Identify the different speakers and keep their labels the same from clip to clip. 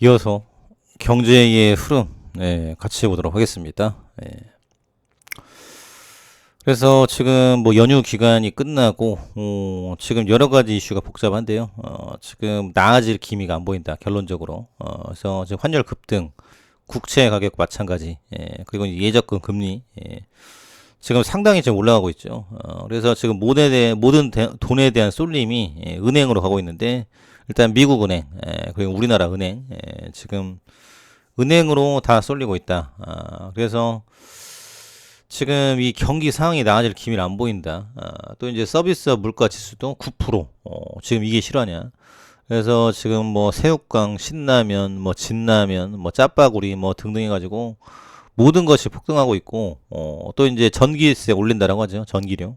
Speaker 1: 이어서 경제의 흐름 네, 같이 보도록 하겠습니다. 네. 그래서 지금 뭐 연휴 기간이 끝나고 어, 지금 여러 가지 이슈가 복잡한데요. 어, 지금 나아질 기미가 안 보인다. 결론적으로. 어, 그래서 지금 환율 급등, 국채 가격 마찬가지, 예, 그리고 예적금 금리 예, 지금 상당히 지금 올라가고 있죠. 어, 그래서 지금 모든에 대해, 모든 대- 돈에 대한 쏠림이 예, 은행으로 가고 있는데 일단 미국 은행 예, 그리고 우리나라 은행 예, 지금 은행으로 다 쏠리고 있다. 아, 그래서 지금 이 경기 상황이 나아질 기미를 안 보인다. 아, 또 이제 서비스업 물가 지수도 9%. 어, 지금 이게 실화냐? 그래서 지금 뭐 새우깡, 신라면, 뭐 진라면, 뭐 짜파구리 뭐 등등 해가지고 모든 것이 폭등하고 있고 어, 또 이제 전기세 올린다라고 하죠. 전기료.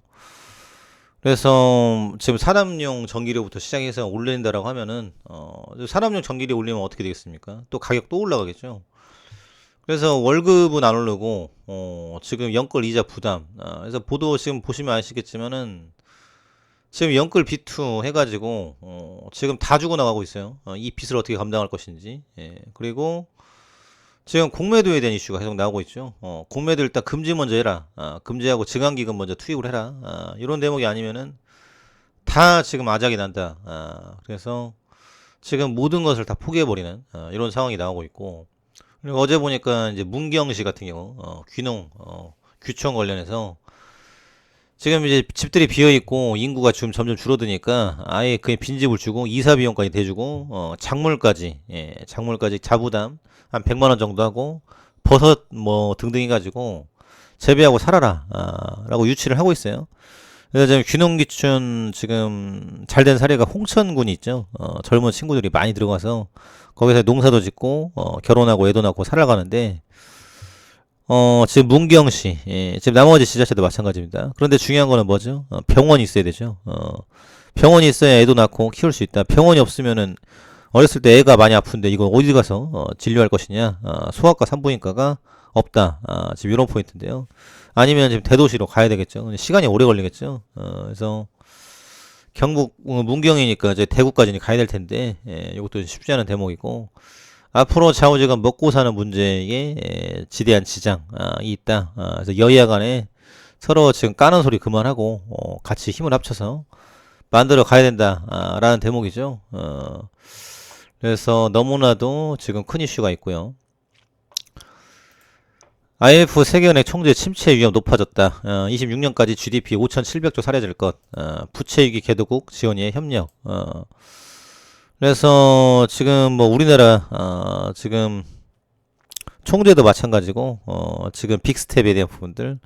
Speaker 1: 그래서 지금 사람용 전기료부터 시작해서 올린다라고 하면은 어, 사람용 전기료 올리면 어떻게 되겠습니까? 또 가격 또 올라가겠죠. 그래서 월급은 안 오르고 어, 지금 연끌 이자 부담. 아, 그래서 보도 지금 보시면 아시겠지만은 지금 연끌 B2 해가지고 어, 지금 다 죽어나가고 있어요. 어, 이 빚을 어떻게 감당할 것인지. 예, 그리고 지금 공매도에 대한 이슈가 계속 나오고 있죠. 어, 공매도 일단 금지 먼저 해라. 아, 금지하고 증강기금 먼저 투입을 해라. 아, 이런 대목이 아니면은 다 지금 아작이 난다. 아, 그래서 지금 모든 것을 다 포기해버리는 아, 이런 상황이 나오고 있고 그리고 어제 보니까 이제 문경시 같은 경우 어, 귀농 어, 규청 관련해서 지금 이제 집들이 비어 있고 인구가 지금 점점 줄어드니까 아예 그냥 빈집을 주고 이사 비용까지 대주고 어, 작물까지 예, 작물까지 자부담 한 100만 원 정도 하고 버섯 뭐 등등 해 가지고 재배하고 살아라 아, 라고 유치를 하고 있어요. 그래서 지금 귀농귀촌 지금 잘 된 사례가 홍천군이 있죠. 어, 젊은 친구들이 많이 들어가서 거기서 농사도 짓고 어, 결혼하고 애도 낳고 살아가는데 어, 지금 문경시 예, 지금 나머지 지자체도 마찬가지입니다. 그런데 중요한 거는 뭐죠? 어, 병원이 있어야 되죠. 어, 병원이 있어야 애도 낳고 키울 수 있다. 병원이 없으면은 어렸을 때 애가 많이 아픈데 이거 어디 가서 어, 진료할 것이냐? 아, 소아과 산부인과가 없다. 아, 지금 이런 포인트인데요. 아니면 지금 대도시로 가야 되겠죠. 시간이 오래 걸리겠죠. 어, 그래서 경북 어, 문경이니까 이제 대구까지 가야 될 텐데 예, 이것도 쉽지 않은 대목이고 앞으로 좌우지간 먹고 사는 문제에 에, 지대한 지장이 있다. 아, 그래서 여야 간에 서로 지금 까는 소리 그만하고 어, 같이 힘을 합쳐서 만들어 가야 된다라는 대목이죠. 어, 그래서 너무나도 지금 큰 이슈가 있고요. IMF 세계은행 총재 침체 위험 높아졌다. 어, 26년까지 GDP 5,700조 사라질 것. 어, 부채위기 개도국 지원위의 협력. 어, 그래서 지금 뭐 우리나라 어, 지금 총재도 마찬가지고 어, 지금 빅스텝에 대한 부분들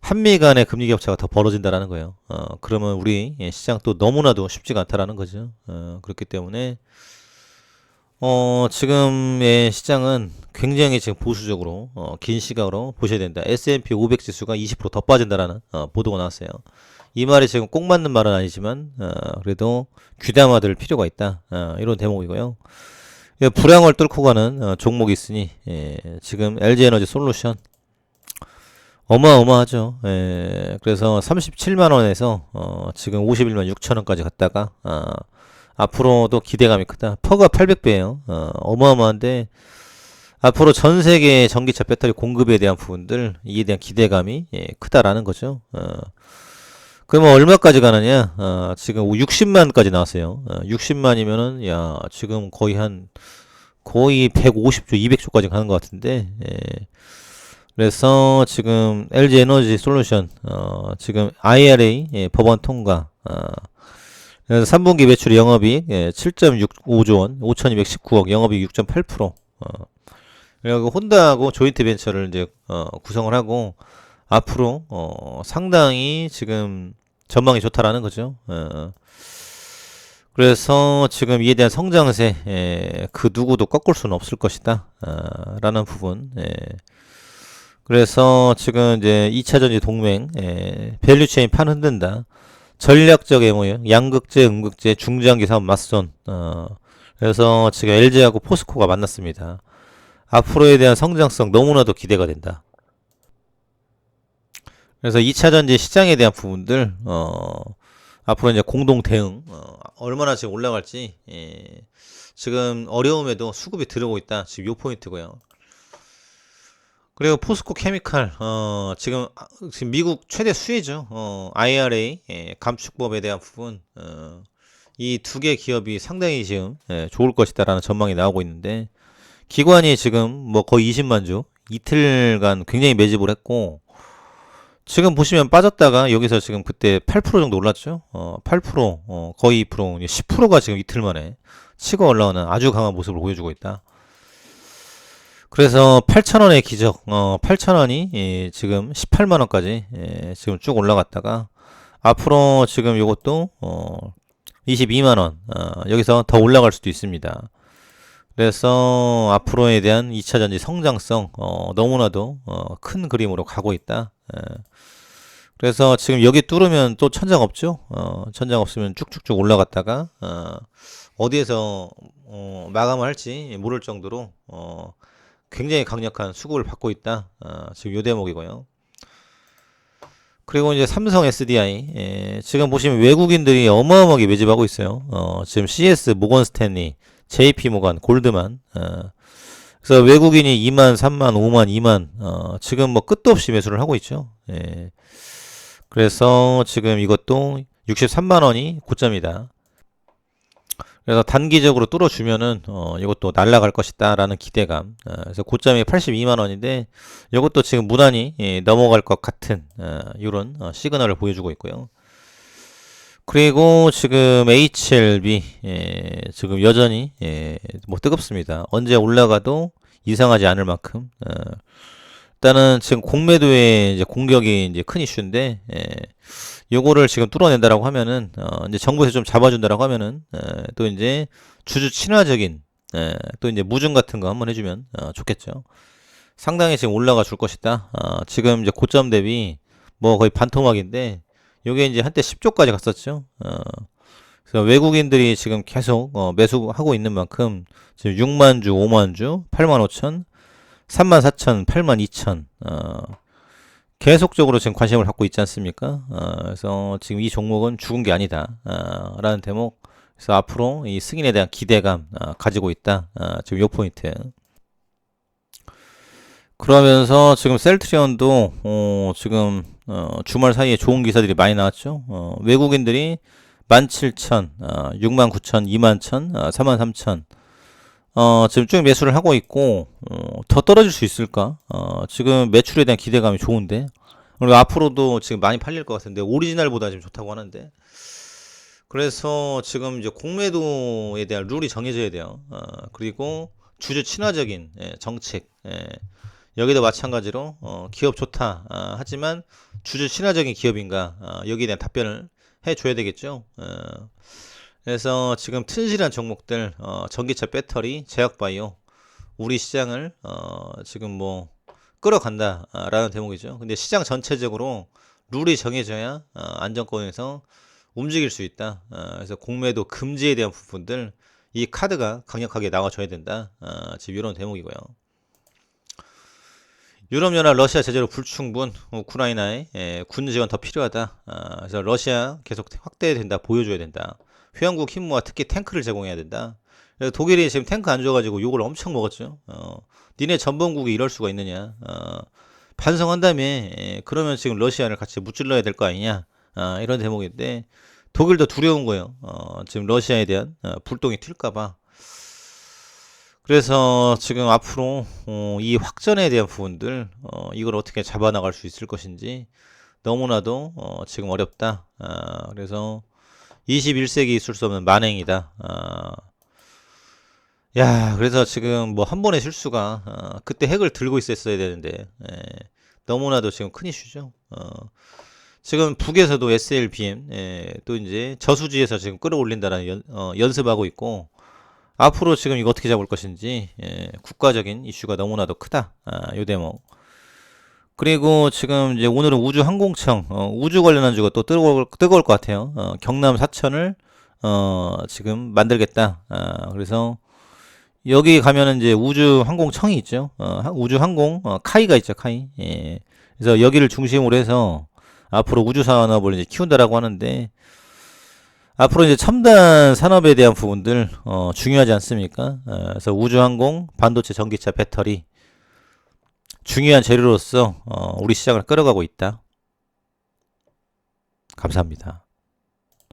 Speaker 1: 한미 간의 금리 격차가 더 벌어진다라는 거예요. 어, 그러면 우리 예, 시장 또 너무나도 쉽지가 않다라는 거죠. 어, 그렇기 때문에 어, 지금의 시장은 굉장히 지금 보수적으로 어, 긴 시각으로 보셔야 된다. S&P 500 지수가 20%더 빠진다라는 어, 보도가 나왔어요. 이 말이 지금 꼭 맞는 말은 아니지만 어, 그래도 귀담아들 필요가 있다. 어, 이런 대목이고요. 예, 불황을 뚫고 가는 어, 종목이 있으니 예, 지금 LG에너지 솔루션 어마어마하죠. 예, 그래서 37만 원에서 어, 지금 51만 6천 원까지 갔다가 어, 앞으로도 기대감이 크다. 퍼가 800배예요. 어, 어마어마한데 앞으로 전 세계 전기차 배터리 공급에 대한 부분들 이에 대한 기대감이 예, 크다라는 거죠. 어, 그러면 얼마까지 가느냐? 어, 지금 60만까지 나왔어요. 어, 60만이면은 야 지금 거의 한 거의 150조, 200조까지 가는 것 같은데. 예. 그래서 지금 LG 에너지 솔루션 어, 지금 IRA 예, 법안 통과. 어, 그래서 3분기 매출 영업이익 예, 7.65조 원, 5,219억, 영업이익 6.8%. 어. 그리고 혼다하고 조인트 벤처를 이제 어, 구성을 하고 앞으로 어, 상당히 지금 전망이 좋다라는 거죠. 어. 그래서 지금 이에 대한 성장세 예, 그 누구도 꺾을 수는 없을 것이다. 아, 라는 부분. 예. 그래서 지금 이제 2차전지 동맹 예, 밸류체인 판 흔든다. 전략적 MOU, 양극재, 음극재, 중장기 사업 맞선. 어, 그래서 지금 LG하고 포스코가 만났습니다. 앞으로에 대한 성장성 너무나도 기대가 된다. 그래서 2차전지 시장에 대한 부분들, 어, 앞으로 이제 공동 대응 어, 얼마나 지금 올라갈지 예, 지금 어려움에도 수급이 들어오고 있다. 지금 요 포인트고요. 그리고 포스코 케미칼 어, 지금 아, 지금 미국 최대 수혜죠. 어, IRA 예, 감축법에 대한 부분 어, 이 두 개 기업이 상당히 지금 예, 좋을 것이다라는 전망이 나오고 있는데 기관이 지금 뭐 거의 20만 주 이틀간 굉장히 매집을 했고 지금 보시면 빠졌다가 여기서 지금 그때 8% 정도 올랐죠. 어, 8% 어, 거의 2% 10%가 지금 이틀 만에 치고 올라오는 아주 강한 모습을 보여주고 있다. 그래서 8,000원의 기적, 어, 8,000원이 예, 지금 18만원까지 예, 지금 쭉 올라갔다가 앞으로 지금 이것도 어, 22만원 어, 여기서 더 올라갈 수도 있습니다. 그래서 앞으로에 대한 2차전지 성장성 어, 너무나도 어, 큰 그림으로 가고 있다. 예. 그래서 지금 여기 뚫으면 또 천장 없죠. 어, 천장 없으면 쭉쭉쭉 올라갔다가 어, 어디에서 어, 마감을 할지 모를 정도로 어, 굉장히 강력한 수급을 받고 있다. 어, 지금 요 대목이고요. 그리고 이제 삼성 SDI 예, 지금 보시면 외국인들이 어마어마하게 매집하고 있어요. 어, 지금 CS, 모건 스탠리, JP 모건, 골드만. 어, 그래서 외국인이 2만, 3만, 5만, 2만 어, 지금 뭐 끝도 없이 매수를 하고 있죠. 예. 그래서 지금 이것도 63만 원이 고점이다. 그래서 단기적으로 뚫어주면은 어, 이것도 날아갈 것이다라는 기대감. 어, 그래서 고점이 82만 원인데 이것도 지금 무난히 예, 넘어갈 것 같은 어, 이런 어, 시그널을 보여주고 있고요. 그리고 지금 HLB 예, 지금 여전히 예, 뭐 뜨겁습니다. 언제 올라가도 이상하지 않을 만큼. 어, 일단은 지금 공매도의 이제 공격이 이제 큰 이슈인데 예, 요거를 지금 뚫어낸다라고 하면은 어, 이제 정부에서 좀 잡아준다라고 하면은 에, 또 이제 주주 친화적인 에, 또 이제 무중 같은 거 한번 해주면 어, 좋겠죠. 상당히 지금 올라가 줄 것이다. 어, 지금 이제 고점 대비 뭐 거의 반토막인데 요게 이제 한때 10조까지 갔었죠. 어, 그래서 외국인들이 지금 계속 어, 매수하고 있는 만큼 지금 6만 주, 5만 주, 8만 5천, 3만 4천, 8만 2천. 어, 계속적으로 지금 관심을 갖고 있지 않습니까? 어, 그래서 지금 이 종목은 죽은 게 아니다. 어, 라는 대목. 그래서 앞으로 이 승인에 대한 기대감 어, 가지고 있다. 어, 지금 요 포인트. 그러면서 지금 셀트리온도 어, 지금 어, 주말 사이에 좋은 기사들이 많이 나왔죠. 어, 외국인들이 17,000, 어, 69,000, 21,000, 어, 43,000 어, 지금 쭉 매수를 하고 있고, 어, 더 떨어질 수 있을까? 어, 지금 매출에 대한 기대감이 좋은데, 그리고 앞으로도 지금 많이 팔릴 것 같은데, 오리지널보다 지금 좋다고 하는데, 그래서 지금 이제 공매도에 대한 룰이 정해져야 돼요. 어, 그리고 주주 친화적인 예, 정책, 예, 여기도 마찬가지로 어, 기업 좋다. 아, 하지만 주주 친화적인 기업인가? 아, 여기에 대한 답변을 해줘야 되겠죠. 어, 그래서 지금 튼실한 종목들 어, 전기차 배터리 제약바이오 우리 시장을 어, 지금 뭐 끌어간다라는 대목이죠. 근데 시장 전체적으로 룰이 정해져야 어, 안정권에서 움직일 수 있다. 어, 그래서 공매도 금지에 대한 부분들 이 카드가 강력하게 나와줘야 된다. 어, 지금 이런 대목이고요. 유럽연합 러시아 제재로 불충분 우크라이나에 예, 군 지원 더 필요하다. 아, 그래서 러시아 계속 확대된다 보여줘야 된다. 회원국 힘모와 특히 탱크를 제공해야 된다. 그래서 독일이 지금 탱크 안 줘가지고 욕을 엄청 먹었죠. 어, 니네 전범국이 이럴 수가 있느냐. 어, 반성한 다음에 예, 그러면 지금 러시아를 같이 무찔러야 될 거 아니냐. 어, 이런 대목인데 독일도 두려운 거예요. 어, 지금 러시아에 대한 어, 불똥이 튈까봐. 그래서 지금 앞으로 어, 이 확전에 대한 부분들 어, 이걸 어떻게 잡아나갈 수 있을 것인지 너무나도 어, 지금 어렵다. 아, 그래서 21세기 있을 수 없는 만행이다. 아, 야, 그래서 지금 뭐 한 번의 실수가 어, 그때 핵을 들고 있었어야 되는데 예, 너무나도 지금 큰 이슈죠. 어, 지금 북에서도 SLBM 예, 또 이제 저수지에서 지금 끌어올린다는 연, 어, 연습하고 있고 앞으로 지금 이거 어떻게 잡을 것인지 예, 국가적인 이슈가 너무나도 크다. 아, 요 대목. 그리고 지금 이제 오늘은 우주항공청 어, 우주 관련한 주가 또 뜨거울, 뜨거울 것 같아요. 어, 경남 사천을 어, 지금 만들겠다. 아, 그래서 여기 가면은 이제 우주항공청이 있죠. 어, 우주항공 어, 카이가 있죠. 카이. 예. 그래서 여기를 중심으로 해서 앞으로 우주 산업을 이제 키운다라고 하는데 앞으로 이제 첨단 산업에 대한 부분들 어, 중요하지 않습니까? 어, 그래서 우주항공, 반도체, 전기차, 배터리 중요한 재료로서 어, 우리 시장을 끌어가고 있다. 감사합니다.